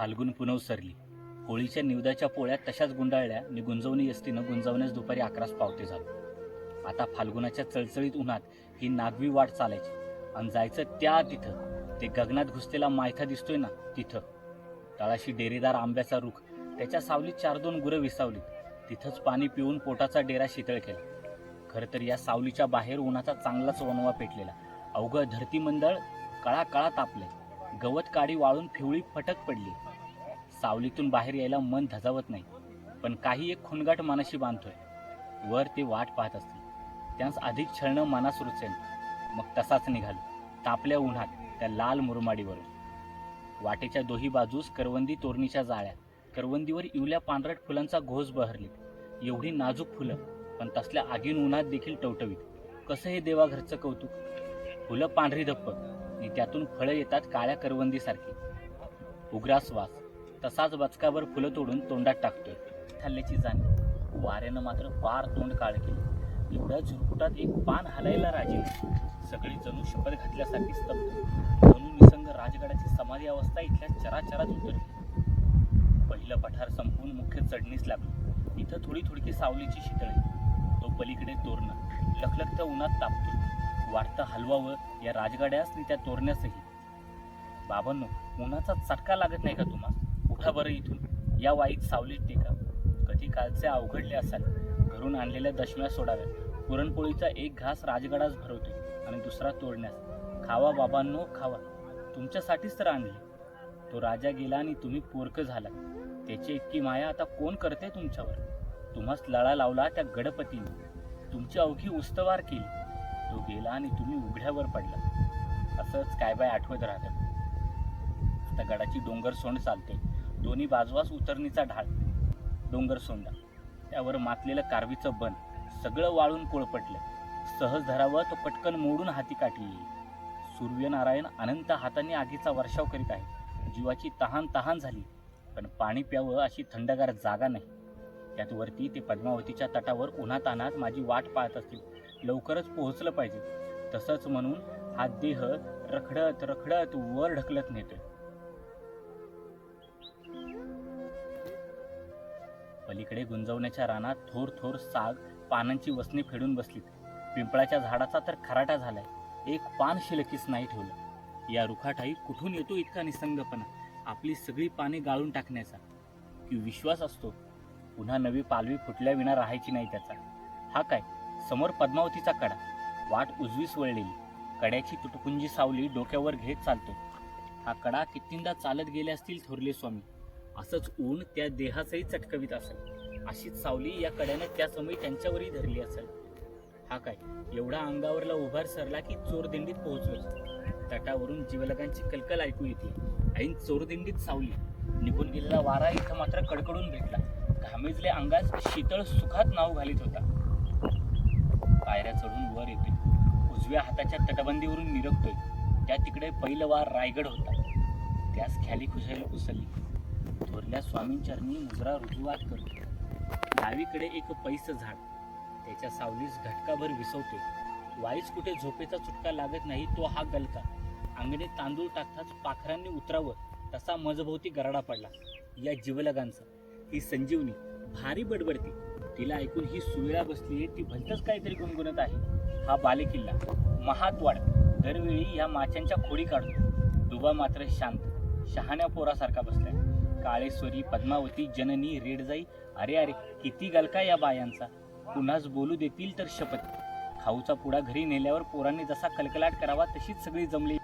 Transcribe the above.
फाल्गुन पुनव सरली. होळीच्या निवदाच्या पोळ्यात तशाच गुंडाळल्या आणि गुंजवणी एसटीनं गुंजवण्यास दुपारी अकराच पावते झालो. आता फाल्गुनाच्या चळचळीत उन्हात ही नागवी वाट चालायची. आणि जायचं त्या तिथं. ते गगनात घुसलेला मायथा दिसतोय ना तिथं. तळाशी डेरेदार आंब्याचा रुख. त्याच्या सावलीत चार दोन गुरं विसावली तिथंच पाणी पिऊन पोटाचा डेरा शीतळ केला. खरं तर या सावलीच्या बाहेर उन्हाचा चांगलाच वनवा पेटलेला. अवघं धरती मंडळ कळा कळा तापले गवत काडी वाळून फिवळी फटक पडली. सावलीतून बाहेर यायला मन धजावत नाही. पण काही एक खुणगाट मनाशी बांधतोय. वर ते वाट पाहत असतील त्यास अधिक छळणं मनास रुचेल मग तसाच निघालो. तापल्या उन्हात त्या लाल मुरमाडीवरून. वाटेच्या दोही बाजूस करवंदी तोरणीच्या जाळ्या करवंदीवर इवल्या पांढरट फुलांचा घोस बहरली एवढी नाजूक फुलं पण तसल्या आगीन उन्हात देखील टवटवीत. कसं हे देवाघरचं कौतुक? फुलं पांढरी धप्प आणि त्यातून फळं येतात काळ्या करवंदीसारखी. उग्रास वास. तसाच बचकावर फुलं तोडून तोंडात टाकतोय. ठल्ल्याची जाणीव. वाऱ्यानं मात्र पार तोंड काळ केलं. एवढ्या झुरकुटात एक पान हलायला राजी सगळी जणू शपथ घातल्यासारखी स्तब्ध. जणू निसंग राजगडाची समाधी अवस्था इथल्या चराचरात उतरली. पहिलं पठार संपवून मुख्य चढणीस लागलो. इथं थोडी थोडकी सावलीची शीतळी. तो पलीकडे तोरणं. लखलखतं उन्हात तापतो वाटतं हलवावं या राजगाड्यास त्या तोरण्यासही. बाबांनो उन्हाचा चटका लागत नाही का तुम्हाला? उठा बरं इथून. या वाईट सावलीत टेका. कधी कालचे अवघडले असाल. घरून आणलेल्या दशम्या सोडाव्या पुरणपोळीचा एक घास राजगडास भरवतोय आणि दुसरा तोडण्यास. खावा बाबांनो खावा. तुमच्यासाठीच तर आणले. तो राजा गेला आणि तुम्ही पोरक झाला त्याची इतकी माया आता कोण करते तुमच्यावर? तुम्हाच लळा लावला त्या गडपतीने. तुमची अवघी उस्तवार केली. तो गेला आणि तुम्ही उघड्यावर पडला. असंच काय बाय आठवत राहतं. आता गडाची डोंगर सोंड चालते दोन्ही बाजूस उतरणीचा ढाळ डोंगर सोंडा त्यावर मातलेलं कारवीचं बन सगळं वाळून पोळपटलं सहज धरावं तो पटकन मोडून हाती काठी सूर्यनारायण अनंत हाताने आगीचा वर्षाव करीत आहे. जीवाची तहान तहान झाली पण पाणी प्यावं अशी थंडगार जागा नाही. त्यात वरती ते पद्मावतीच्या तटावर उन्हातानात माझी वाट पाहत असतील लवकरच पोहोचलं पाहिजे. तसंच म्हणून हा देह रखडत रखडत वर ढकलत नेतोय. अलीकडे गुंजवण्याच्या रानात थोर थोर साग पानांची वसने फेडून बसलीत. पिंपळाच्या झाडाचा तर खराटा झालाय. एक पान शिलकीस नाही ठेवलं. या रुखाठाई कुठून येतो इतका निसंगपणा? आपली सगळी पाने गाळून टाकण्याचा. की विश्वास असतो? पुन्हा नवी पालवी फुटल्याविना राहायची नाही त्याचा. हा काय? समोर पद्मावतीचा कडा. वाट उजवीस वळलेली कड्याची तुटपुंजी सावली डोक्यावर घेत चालतो. हा कडा कितींदा चालत गेले असतील थोरले स्वामी? असंच ऊन त्या देहाचंही चटकवीत असेल. अशीच सावली या कड्यानं त्यासमयी त्यांच्यावरही धरली असेल. हा काय एवढा अंगावरला उभार सरला की चोरदिंडीत पोहोचलो. तटावरून जीवलगांची कलकल ऐकू येते. ऐन चोरदिंडीत सावली. निघून गेलेला वारा इथं मात्र कडकडून भेटला. घामेजले अंगास शीतळ सुखात नाव घालीत होता. पायऱ्या चढून वर येतोय. उजव्या हाताच्या तटबंदीवरून निरगतोय. त्या तिकडे पहिलं वार रायगड होता. त्यास ख्याली खुशाली उचलली थोरल्या स्वामींचरणी मुद्रा रुजुवात करतो डावीकडे एक पैस झाड. त्याच्या सावलीस घटकाभर विसवते. वाईस कुठे झोपेचा चुटका लागत नाही तो हा गलका. अंगणे तांदूळ टाकताच पाखरांनी उतरावं तसा मजभोवती गराडा पडला. या जीवलगांचा ही संजीवनी भारी बडबडती. तिला ऐकून ही सुविळा बसली ती भलतच काहीतरी गुणगुणत आहे. हा बालेकिल्ला महातवाड दरवेळी या माशांच्या खोडी काढतो. दुबा मात्र शांत शहाण्या पोरासारखा बसलाय. काळेश्वरी पद्मावती जननी रेडजाई. अरे अरे किती गलका या बायांचा. पुन्हाच बोलू देतील तर शपथ. खाऊचा पुडा घरी नेल्यावर पोरांनी जसा कलकलाट करावा तशीच सगळी जमली.